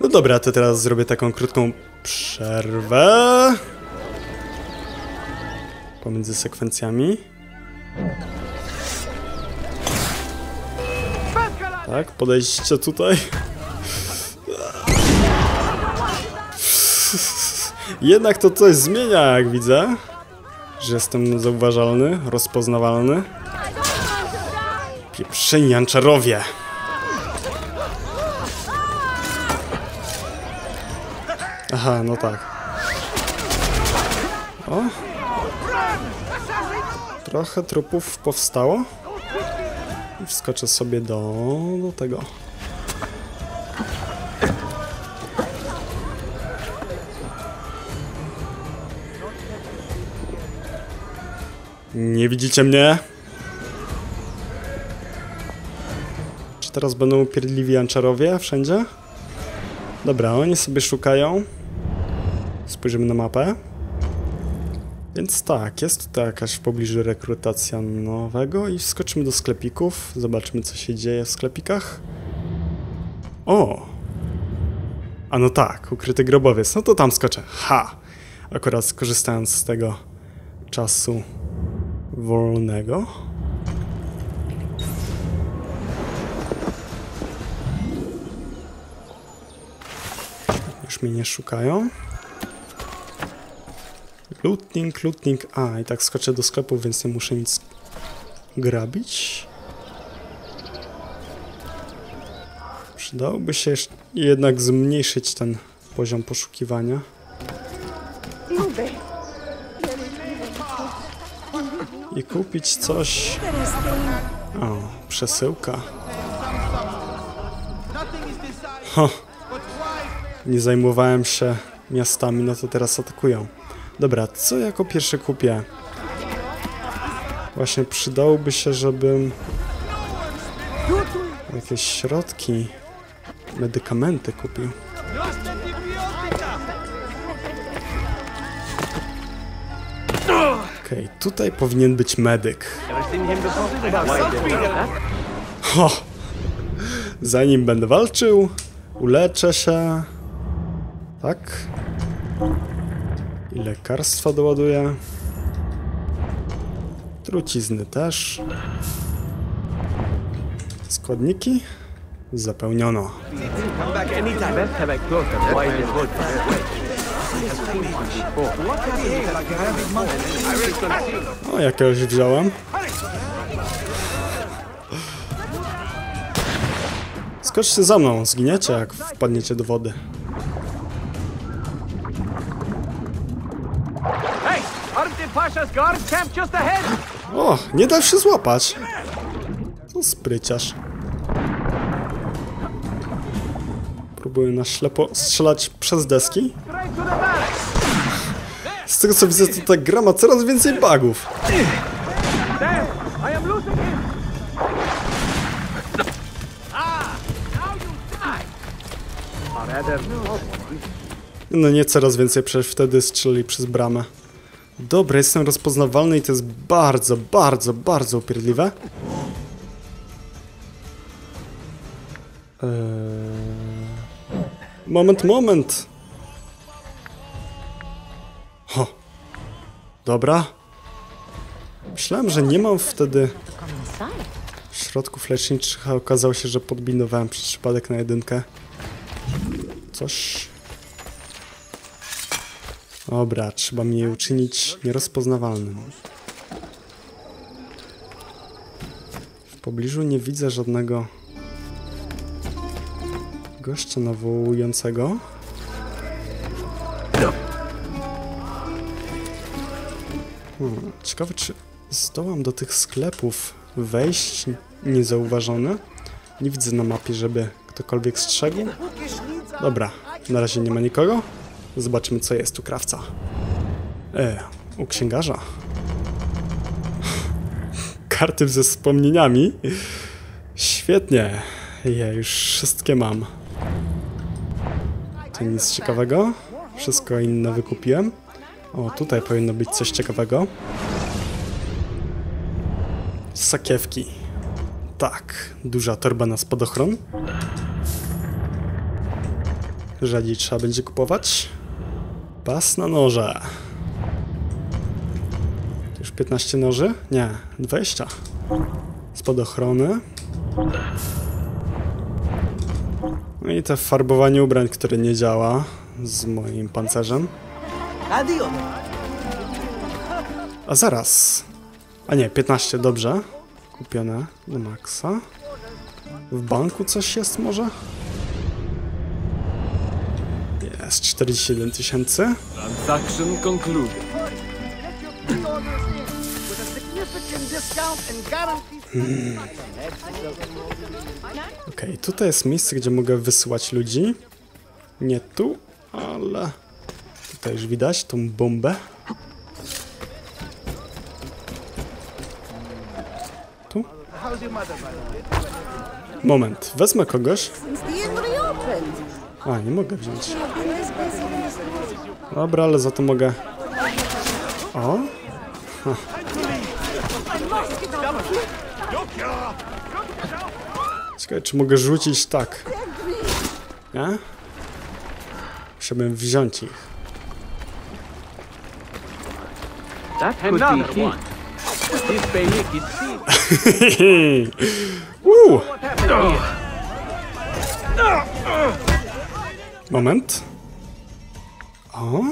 No dobra, to teraz zrobię taką krótką przerwę. Pomiędzy sekwencjami. Tak, podejście tutaj. Jednak to coś zmienia, jak widzę. Że jestem zauważalny, rozpoznawalny. Pieprzeni Janczarowie. Aha, no tak. O. Trochę trupów powstało. Wskoczę sobie do, do tego. Nie widzicie mnie? Czy teraz będą upierdliwi Janczarowie wszędzie? Dobra, oni sobie szukają. Spojrzymy na mapę. Więc tak, jest tutaj jakaś w pobliżu rekrutacja nowego i skoczymy do sklepików. Zobaczymy co się dzieje w sklepikach. O! A no tak, ukryty grobowiec. No to tam skoczę. Ha! Akurat skorzystając z tego czasu wolnego. Już mnie nie szukają. Looting, looting. A, i tak skoczę do sklepu, więc nie muszę nic grabić. Przydałoby się jednak zmniejszyć ten poziom poszukiwania. I kupić coś. O, przesyłka. Ha. Nie zajmowałem się miastami, no to teraz atakują. Dobra, co jako pierwsze kupię? Właśnie przydałoby się, żebym jakieś środki, medykamenty kupił. Okej, okay, tutaj powinien być medyk. Ho! Zanim będę walczył, uleczę się. Tak. Lekarstwa doładuję. Trucizny też. Składniki zapełniono. O, jakiegoś wziąłem. Skoczcie za mną, zginiecie jak wpadniecie do wody. O, nie da się złapać. To spryciarz. Próbuję na ślepo strzelać przez deski. Z tego co widzę, to ta gra ma coraz więcej bugów. No nie coraz więcej, przecież wtedy strzeli przez bramę. Dobra, jestem rozpoznawalny i to jest bardzo, bardzo, bardzo upierdliwe. Eee... Moment, moment! Ho. Dobra. Myślałem, że nie mam wtedy środków leczniczych, a okazało się, że podbinowałem przez przypadek na jedynkę. Coś Dobra, trzeba mnie uczynić nierozpoznawalnym. W pobliżu nie widzę żadnego gościa nawołującego. Hmm, ciekawe, czy zdołam do tych sklepów wejść niezauważony? Nie widzę na mapie, żeby ktokolwiek strzegł. Dobra, na razie nie ma nikogo. Zobaczymy, co jest u krawca. E, u księgarza. Karty ze wspomnieniami. Świetnie. Ja już wszystkie mam. Tu nic ciekawego. Wszystko inne wykupiłem. O, tutaj powinno być coś ciekawego. Sakiewki. Tak, duża torba na spadochron. Rzadziej trzeba będzie kupować. Pas na noże. Już 15 noży? Nie, 20. Spadochrony. No i te farbowanie ubrań, które nie działa z moim pancerzem. A zaraz. A nie, 15, dobrze. Kupione do maksa. W banku coś jest może? Jest 47 tysięcy. Transaction concluded. Guaranteed. Okej, tutaj jest miejsce, gdzie mogę wysyłać ludzi. Nie tu, ale tutaj już widać tą bombę. Tu? Moment, wezmę kogoś. A, nie mogę wziąć. Dobra, ale za to mogę. O? Czekaj, czy mogę rzucić tak? Nie? Musiałbym wziąć ich. That could be. This is moment. O?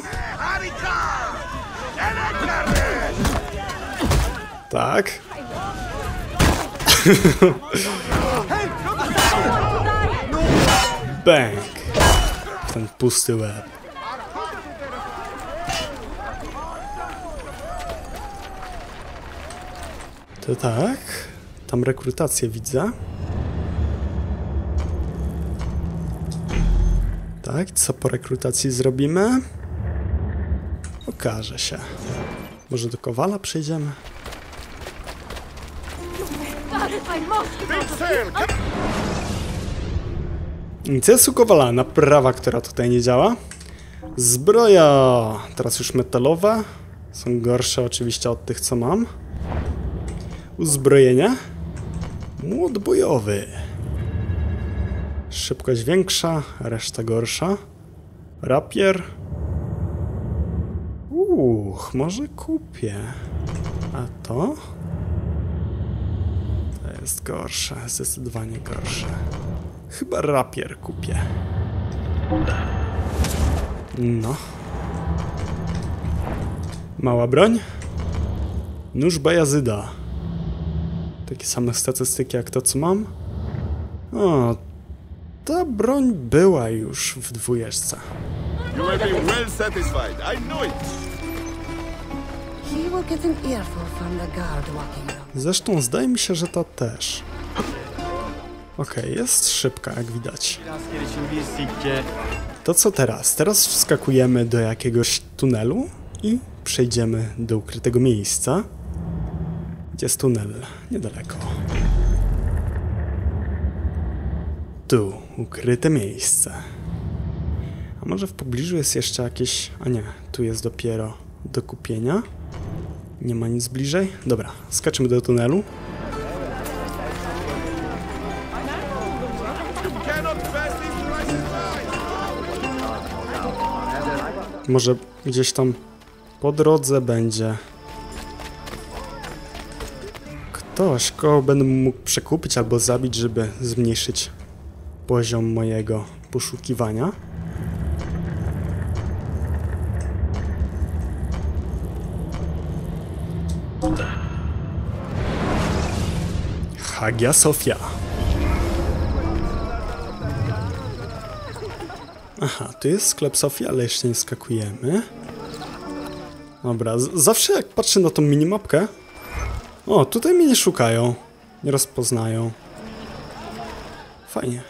Tak. Bang. Ten pusty łeb. To tak. Tam rekrutację widzę. Tak, co po rekrutacji zrobimy? Okaże się. Może do Kowala przejdziemy? Interesu Kowala, naprawa, która tutaj nie działa. Zbroja, teraz już metalowe. Są gorsze oczywiście od tych, co mam. Uzbrojenie. Młot bojowy. Szybkość większa, reszta gorsza. Rapier. Uch, może kupię. A to? To jest gorsze, zdecydowanie gorsze. Chyba rapier kupię. No. Mała broń. Nóż Bajazyda. Takie same statystyki jak to, co mam. O, ta broń była już w dwójeczce. You will be well satisfied. I know it. Zresztą zdaje mi się, że ta też. Okej, jest szybka, jak widać. To co teraz? Teraz wskakujemy do jakiegoś tunelu i przejdziemy do ukrytego miejsca. Gdzie jest tunel? Niedaleko. Tu, ukryte miejsce. A może w pobliżu jest jeszcze jakieś... A nie, tu jest dopiero do kupienia. Nie ma nic bliżej? Dobra, skaczemy do tunelu. Może gdzieś tam po drodze będzie ktoś, kogo będę mógł przekupić albo zabić, żeby zmniejszyć poziom mojego poszukiwania. Hagia Sofia. Aha, tu jest sklep Sofii, ale jeszcze nie skakujemy. Dobra, zawsze jak patrzę na tą minimapkę... O, tutaj mnie nie szukają. Nie rozpoznają. Fajnie.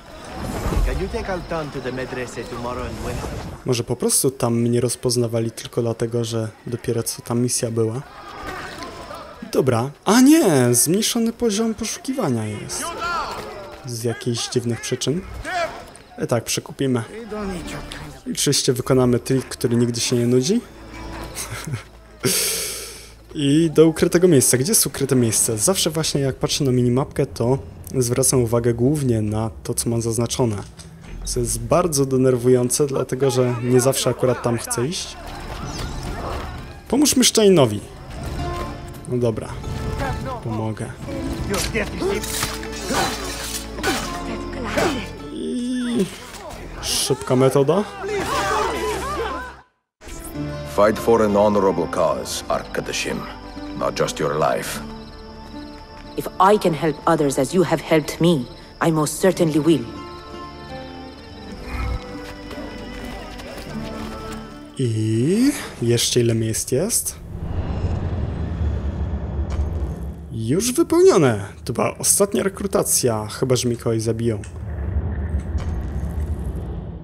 Może po prostu tam mnie rozpoznawali tylko dlatego, że dopiero co ta misja była. Dobra. A nie! Zmniejszony poziom poszukiwania jest. Z jakichś dziwnych przyczyn. E tak, przekupimy. I oczywiście wykonamy trik, który nigdy się nie nudzi. I do ukrytego miejsca. Gdzie jest ukryte miejsce? Zawsze właśnie jak patrzę na minimapkę, to zwracam uwagę głównie na to, co mam zaznaczone. Co jest bardzo denerwujące, dlatego że nie zawsze akurat tam chcę iść. Pomóżmy Szczainowi. No dobra. Pomogę. I... Szybka metoda. Fight for an honorable cause, Arkadashim, not just your life. If I can help others as you have helped me, I most certainly will. I jeszcze ile miejsc jest? Już wypełnione. To była ostatnia rekrutacja, chyba że mi kogoś zabiją.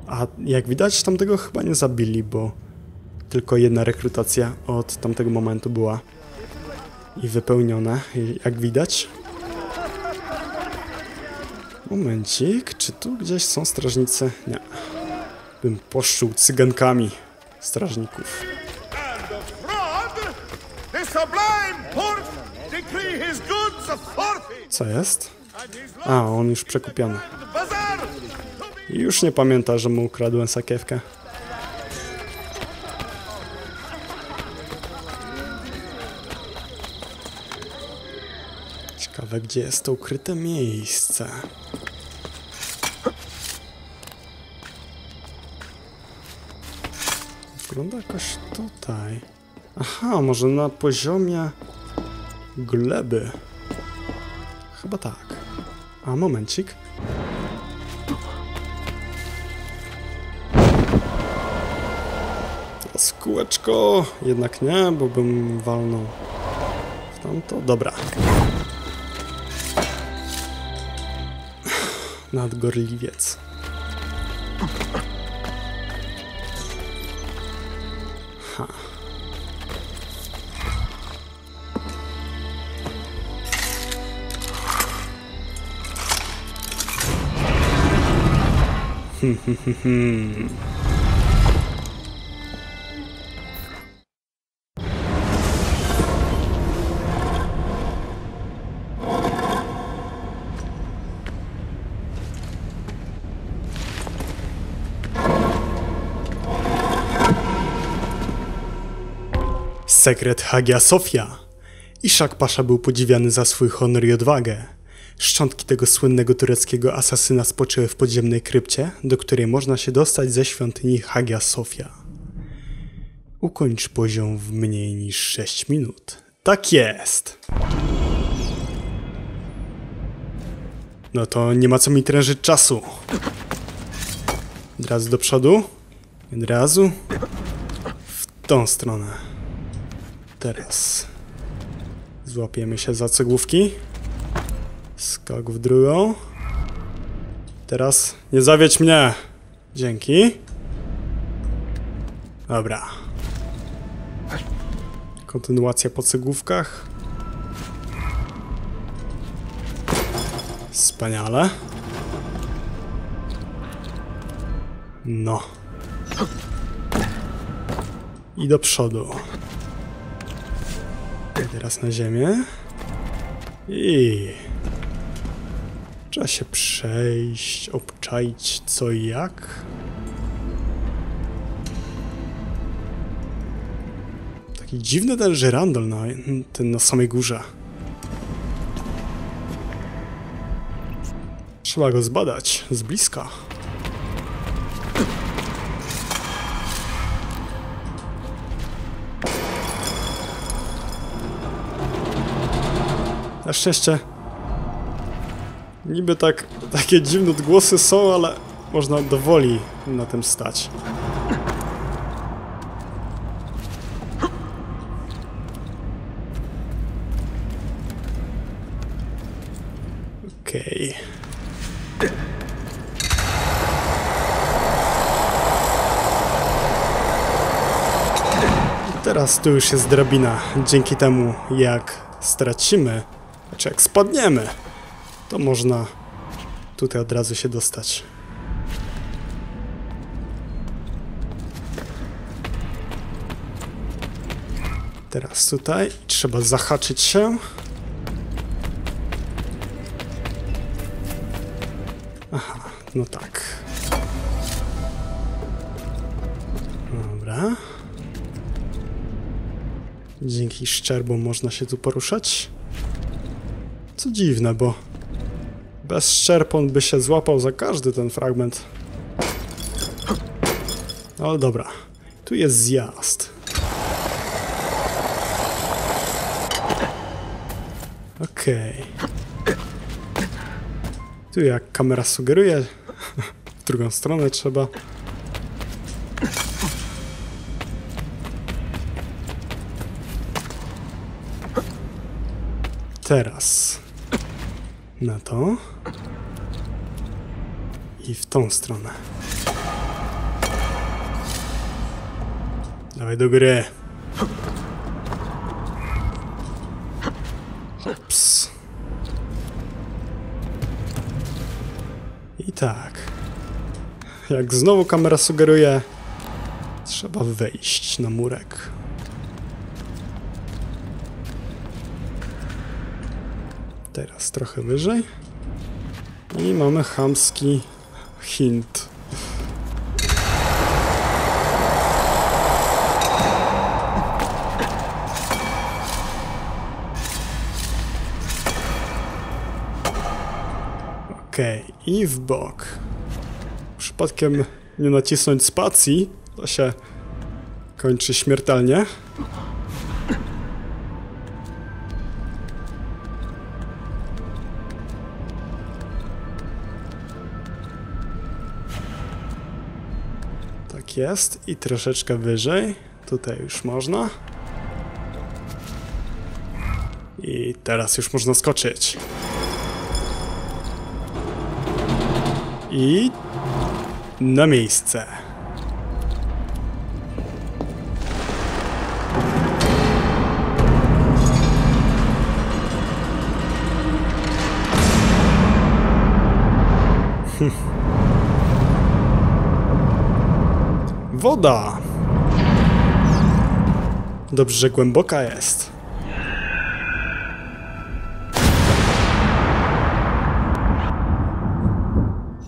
A jak widać, tamtego chyba nie zabili, bo tylko jedna rekrutacja od tamtego momentu była i wypełnione, i jak widać. Momencik, czy tu gdzieś są strażnicy? Nie. Bym poszczuł cygankami strażników. And the fraud! The sublime port Co jest? A, on już przekupiony. już nie pamięta, że mu ukradłem sakiewkę. Ciekawe, gdzie jest to ukryte miejsce. Wygląda jakoś tutaj. Aha, może na poziomie gleby. Chyba tak. A, momencik. Teraz kółeczko. Jednak nie, bo bym walnął w tamto. Dobra. Nadgorliwiec. Sekret Hagia Sofia. Iszak Pasza był podziwiany za swój honor i odwagę. Szczątki tego słynnego tureckiego asasyna spoczęły w podziemnej krypcie, do której można się dostać ze świątyni Hagia Sofia. Ukończ poziom w mniej niż 6 minut. Tak jest! No to nie ma co mi trężyć czasu. Od razu do przodu. Od razu w tą stronę. Teraz złapiemy się za cegłówki. Skok w drugą. Teraz nie zawiedź mnie. Dzięki. Dobra. Kontynuacja po cegłówkach. Wspaniale. No. I do przodu. I teraz na ziemię. I... Trzeba się przejść, obczaić co i jak. Taki dziwny ten żyrandol na, ten na samej górze. Trzeba go zbadać z bliska. Na szczęście niby tak, takie dziwne odgłosy są, ale można dowoli na tym stać. Okej. I Teraz tu już jest drabina. Dzięki temu, jak stracimy, znaczy jak spadniemy, to można tutaj od razu się dostać. Teraz tutaj trzeba zahaczyć się. Aha, no tak. Dobra. Dzięki szczerbom można się tu poruszać. Co dziwne, bo bez szczerb on by się złapał za każdy ten fragment. Ale dobra, tu jest zjazd. Okej. Tu jak kamera sugeruje, w drugą stronę trzeba. Teraz na to i w tą stronę. Dawaj do gry. I tak. Jak znowu kamera sugeruje, trzeba wejść na murek. Teraz trochę wyżej. I mamy chamski hint. Okej, i w bok. Przypadkiem nie nacisnąć spacji, to się kończy śmiertelnie. Tak jest i troszeczkę wyżej. Tutaj już można. I teraz już można skoczyć. I na miejsce. Hm. Woda. Dobrze, że głęboka jest.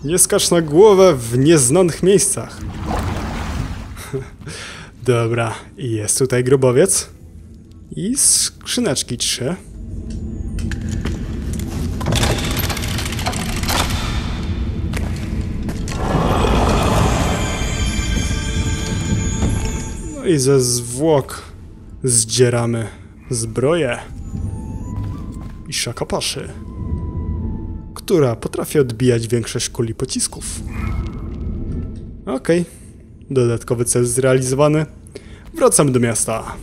Nie skacz na głowę w nieznanych miejscach. Dobra, jest tutaj grobowiec. I skrzyneczki trzy. I ze zwłok zdzieramy zbroję i szakapaszy która potrafi odbijać większość kuli pocisków. Okej, okay. dodatkowy cel zrealizowany. Wracam do miasta.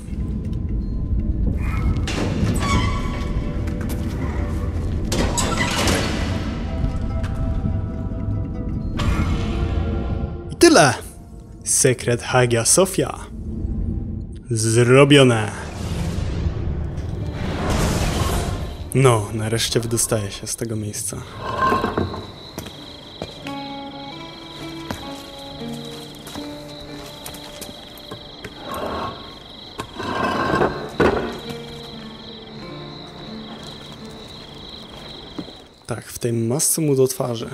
I tyle! Sekret Hagia Sofia. Zrobione. No, nareszcie wydostaję się z tego miejsca. Tak, w tej masce mu do twarzy.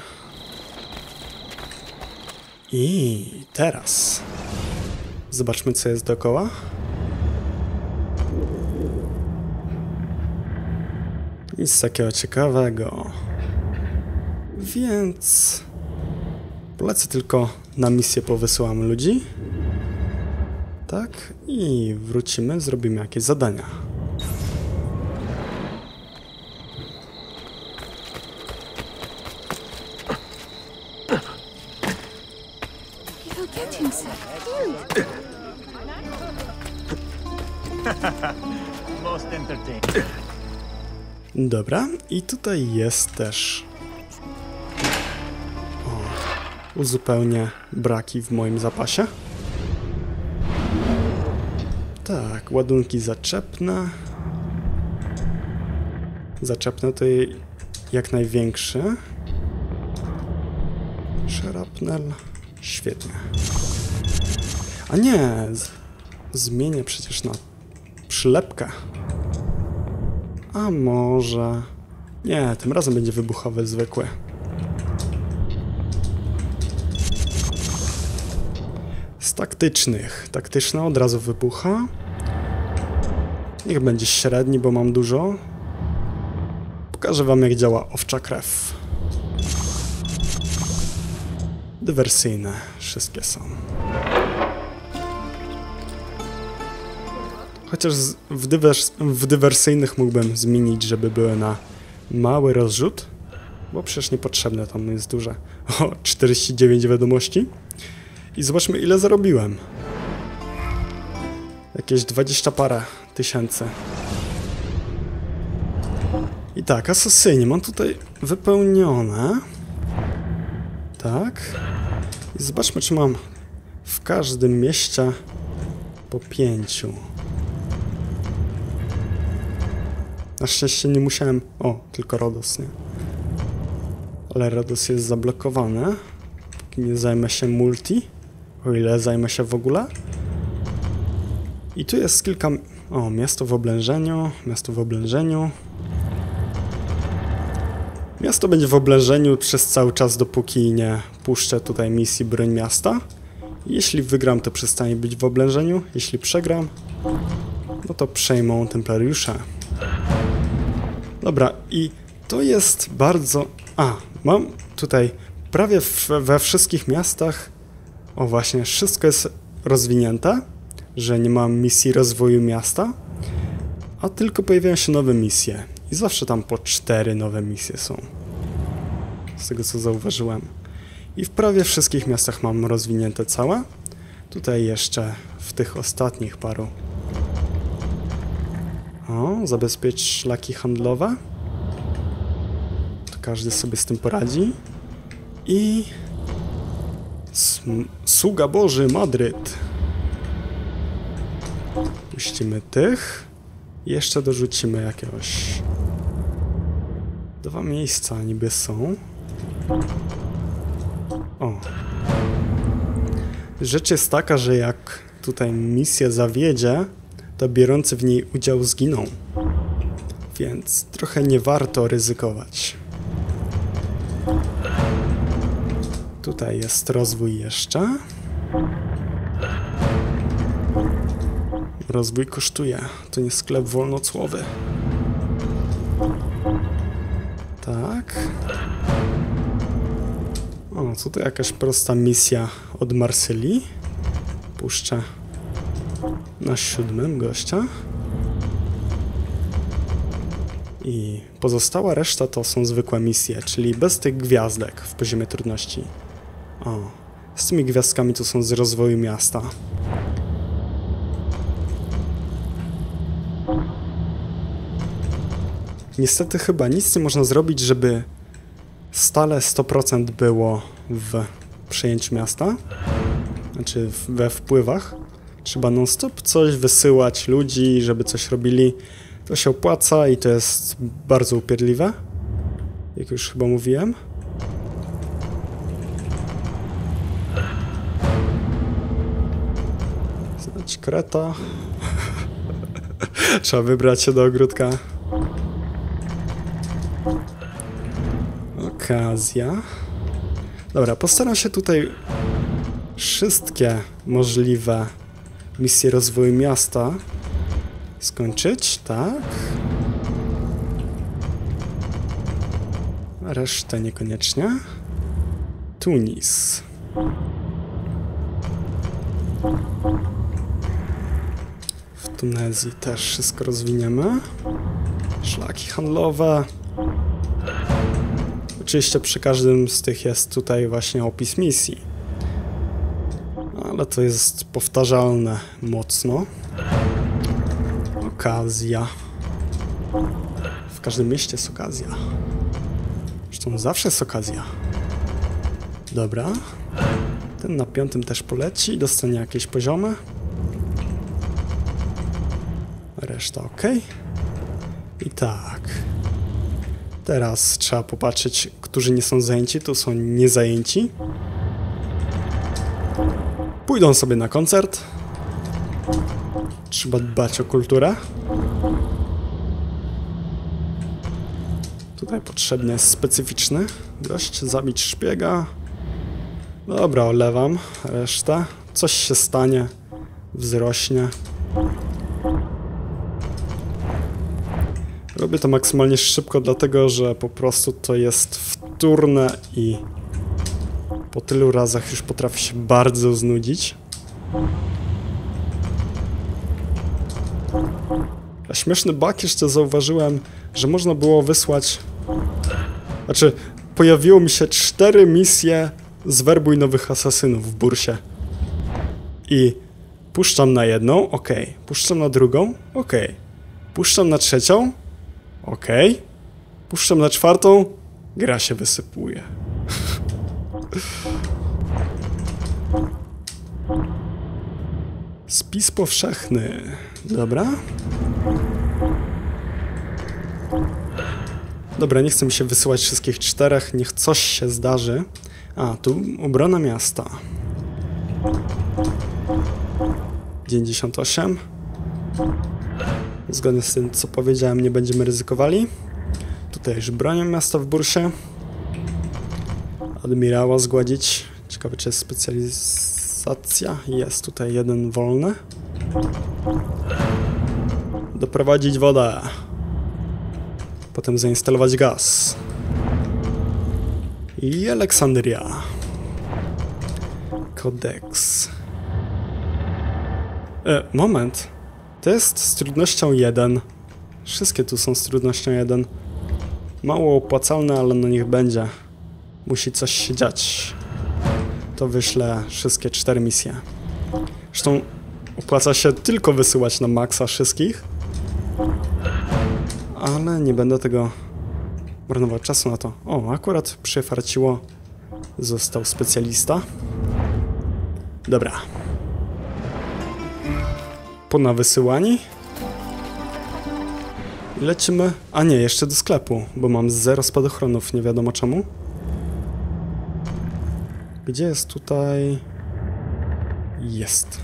I teraz zobaczmy, co jest dookoła. Nic takiego ciekawego. Więc... Polecę tylko na misję, powysyłamy ludzi. Tak, i wrócimy, zrobimy jakieś zadania. Dobra, i tutaj jest też. O, uzupełnię braki w moim zapasie. Tak, ładunki zaczepne. Zaczepne to jak największy. Szarapnel. Świetnie. A nie, z zmienię przecież na przylepkę. A może... Nie, tym razem będzie wybuchowy zwykły. Z taktycznych. Taktyczna od razu wybucha. Niech będzie średni, bo mam dużo. Pokażę wam jak działa owcza krew. Dywersyjne. Wszystkie są. Chociaż w, dywers w dywersyjnych mógłbym zmienić, żeby były na mały rozrzut. Bo przecież niepotrzebne tam jest duże. O, 49 wiadomości. I zobaczmy ile zarobiłem. Jakieś 20 parę tysięcy. I tak, asesynie mam tutaj wypełnione. Tak. I zobaczmy, czy mam w każdym mieście po pięciu. Na szczęście nie musiałem... O, tylko Rodos, nie? Ale Rodos jest zablokowany. Póki nie zajmę się multi. O ile zajmę się w ogóle. I tu jest kilka... O, miasto w oblężeniu, miasto w oblężeniu. Miasto będzie w oblężeniu przez cały czas, dopóki nie puszczę tutaj misji Broń Miasta. Jeśli wygram, to przestanie być w oblężeniu. Jeśli przegram, no to przejmą templariusze. Dobra, i to jest bardzo... A, mam tutaj prawie we wszystkich miastach... O właśnie, wszystko jest rozwinięte, że nie mam misji rozwoju miasta, a tylko pojawiają się nowe misje. I zawsze tam po cztery nowe misje są. Z tego co zauważyłem. I w prawie wszystkich miastach mam rozwinięte całe. Tutaj jeszcze w tych ostatnich paru. O, zabezpiecz szlaki handlowe. To każdy sobie z tym poradzi. I... Sługa Boży, Madryt. Puścimy tych. Jeszcze dorzucimy jakiegoś... Dwa miejsca niby są. O. Rzecz jest taka, że jak tutaj misja zawiedzie, to biorący w niej udział zginą. Więc trochę nie warto ryzykować. Tutaj jest rozwój jeszcze. Rozwój kosztuje. To nie sklep wolnocłowy. Tak. O, co to jakaś prosta misja od Marsylii. Puszczę na siódmym gościa. I pozostała reszta to są zwykłe misje, czyli bez tych gwiazdek w poziomie trudności. O, z tymi gwiazdkami to są z rozwoju miasta. Niestety chyba nic nie można zrobić, żeby stale 100% było w przejęciu miasta, znaczy we wpływach. Trzeba non-stop coś wysyłać ludzi, żeby coś robili. To się opłaca i to jest bardzo upierdliwe, jak już chyba mówiłem. Znać kreta. Trzeba wybrać się do ogródka. Okazja. Dobra, postaram się tutaj wszystkie możliwe misje rozwoju miasta skończyć, tak? Resztę niekoniecznie. Tunis. W Tunezji też wszystko rozwiniemy. Szlaki handlowe. Oczywiście przy każdym z tych jest tutaj właśnie opis misji. Ale to jest powtarzalne mocno. Okazja. W każdym mieście jest okazja. Zresztą zawsze jest okazja. Dobra. Ten na piątym też poleci. Dostanie jakieś poziomy. Reszta ok. I tak. Teraz trzeba popatrzeć, którzy nie są zajęci, tu są niezajęci. Pójdą sobie na koncert. Trzeba dbać o kulturę. Tutaj potrzebny jest specyficzny gość, zabić szpiega. Dobra, olewam resztę. coś się stanie, wzrośnie. Robię to maksymalnie szybko, dlatego że po prostu to jest wtórne i po tylu razach już potrafi się bardzo znudzić. A śmieszny bug jeszcze zauważyłem, że można było wysłać... Znaczy, pojawiło mi się cztery misje z werbuj nowych asasynów w bursie. I puszczam na jedną, ok. Puszczam na drugą, ok. Puszczam na trzecią, ok. Puszczam na czwartą, gra się wysypuje. Spis powszechny. Dobra. Dobra, nie chcę mi się wysyłać wszystkich czterech, niech coś się zdarzy. A, tu obrona miasta. 98. Zgodnie z tym, co powiedziałem, nie będziemy ryzykowali. Tutaj już bronią miasta w bursie. Admirała zgładzić. Ciekawe, czy jest specjalizacja. Jest tutaj jeden wolny. Doprowadzić wodę. Potem zainstalować gaz. I Aleksandria. Kodeks. E, moment. To jest z trudnością 1. Wszystkie tu są z trudnością 1. Mało opłacalne, ale no niech będzie. Musi coś się dziać. To wyślę wszystkie cztery misje. Zresztą opłaca się tylko wysyłać na maksa wszystkich. Ale nie będę tego marnować czasu na to. O, akurat przyfarciło. Został specjalista. Dobra. Po wysyłani. Lecimy... A nie, jeszcze do sklepu, bo mam zero spadochronów, nie wiadomo czemu. Gdzie jest tutaj... Jest.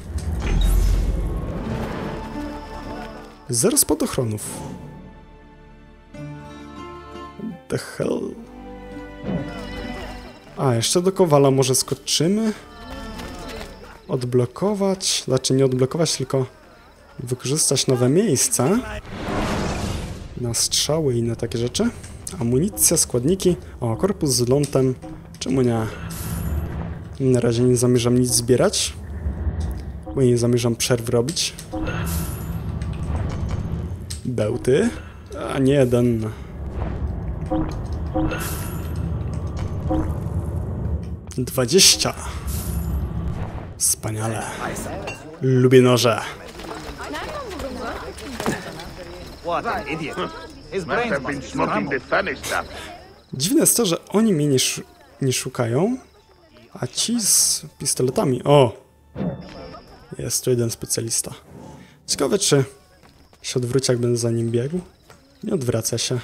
Zero spadochronów. The hell? A, jeszcze do Kowala może skoczymy? Odblokować, znaczy nie odblokować, tylko wykorzystać nowe miejsca na strzały i na takie rzeczy. Amunicja, składniki, o, korpus z lądem, czemu nie? Na razie nie zamierzam nic zbierać, bo nie zamierzam przerw robić. Bełty, a nie jeden. Dwadzieścia. Wspaniale. Lubię noże. Dziwne jest to, że oni mnie nie, sz nie szukają, a ci z pistoletami... O! Jest tu jeden specjalista. Ciekawe, czy się odwróci, jak będę za nim biegł. Nie odwraca się.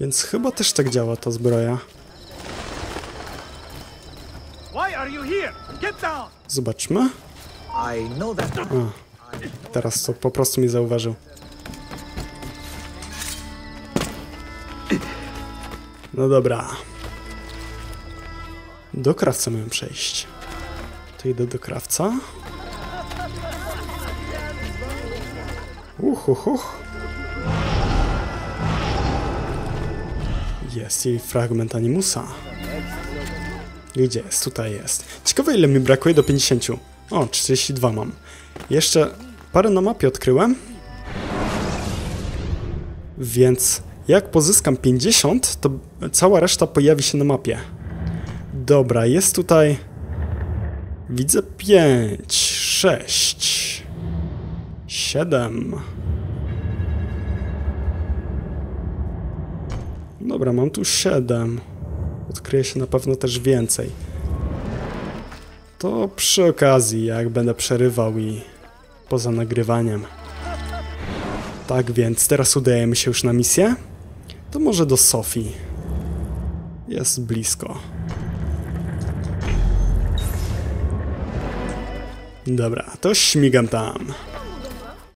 Więc chyba też tak działa ta zbroja. Zobaczmy. That. Teraz to po prostu mi zauważył. No dobra. Do krawca miałem przejść. To idę do krawca. Uch. Jest i fragment animusa. Gdzie jest? Tutaj jest. Ciekawe ile mi brakuje do 50. O, 42 mam. Jeszcze parę na mapie odkryłem. Więc jak pozyskam 50, to cała reszta pojawi się na mapie. Dobra, jest tutaj... Widzę 5, 6, 7. Dobra, mam tu 7. Odkryje się na pewno też więcej. To przy okazji, jak będę przerywał i poza nagrywaniem. Tak więc, teraz udajemy się już na misję. To może do Sofii. Jest blisko. Dobra, to śmigam tam.